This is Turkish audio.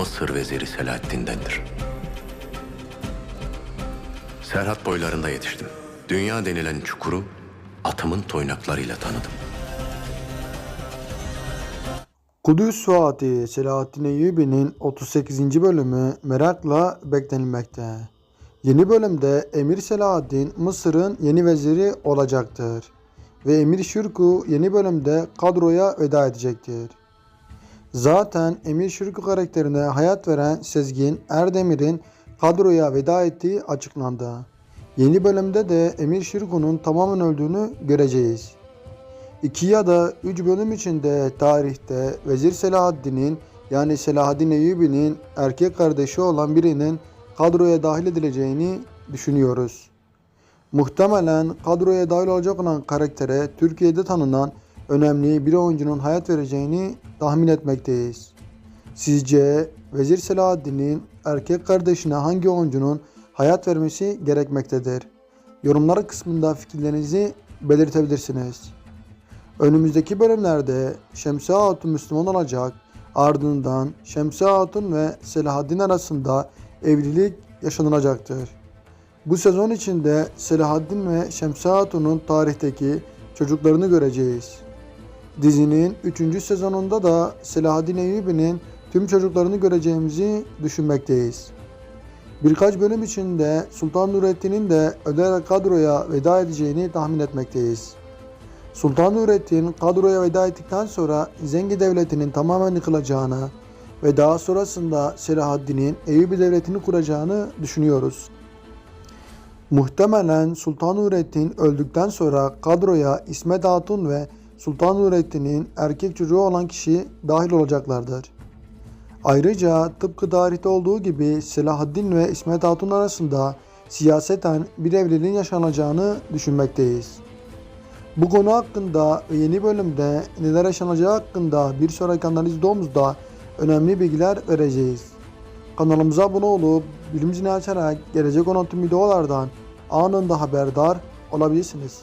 Mısır veziri Selahaddin'dendir. Serhat boylarında yetiştim. Dünya denilen çukuru atımın toynaklarıyla tanıdım. Kudüs Fatih Selahaddin Eyyubi'nin 38. bölümü merakla beklenilmekte. Yeni bölümde Emir Selahaddin Mısır'ın yeni veziri olacaktır. Ve Emir Şirku yeni bölümde kadroya veda edecektir. Zaten Emir Şirku karakterine hayat veren Sezgin Erdemir'in kadroya veda ettiği açıklandı. Yeni bölümde de Emir Şirku'nun tamamen öldüğünü göreceğiz. 2 ya da 3 bölüm içinde tarihte Vezir Selahaddin'in yani Selahaddin Eyyubi'nin erkek kardeşi olan birinin kadroya dahil edileceğini düşünüyoruz. Muhtemelen kadroya dahil olacak olan karaktere Türkiye'de tanınan önemli bir oyuncunun hayat vereceğini tahmin etmekteyiz. Sizce Vezir Selahaddin'in erkek kardeşine hangi oyuncunun hayat vermesi gerekmektedir? Yorumlar kısmında fikirlerinizi belirtebilirsiniz. Önümüzdeki bölümlerde Şemsiye Hatun Müslüman olacak. Ardından Şemsiye Hatun ve Selahaddin arasında evlilik yaşanılacaktır. Bu sezon içinde Selahaddin ve Şemsiye Hatun'un tarihteki çocuklarını göreceğiz. Dizinin 3. sezonunda da Selahaddin Eyyubi'nin tüm çocuklarını göreceğimizi düşünmekteyiz. Birkaç bölüm içinde Sultan Nurettin'in de özel kadroya veda edeceğini tahmin etmekteyiz. Sultan Nurettin kadroya veda ettikten sonra Zengi Devleti'nin tamamen yıkılacağını ve daha sonrasında Selahaddin'in Eyyubi Devleti'ni kuracağını düşünüyoruz. Muhtemelen Sultan Nurettin öldükten sonra kadroya İsmet Hatun ve Sultan Nurettin'in erkek çocuğu olan kişi dahil olacaklardır. Ayrıca tıpkı tarihte olduğu gibi Selahaddin ve İsmet Hatun arasında siyaseten bir evliliğin yaşanacağını düşünmekteyiz. Bu konu hakkında ve yeni bölümde neler yaşanacağı hakkında bir sonraki analiz videomuzda önemli bilgiler vereceğiz. Kanalımıza abone olup zilini açarak gelecek olan tüm videolardan anında haberdar olabilirsiniz.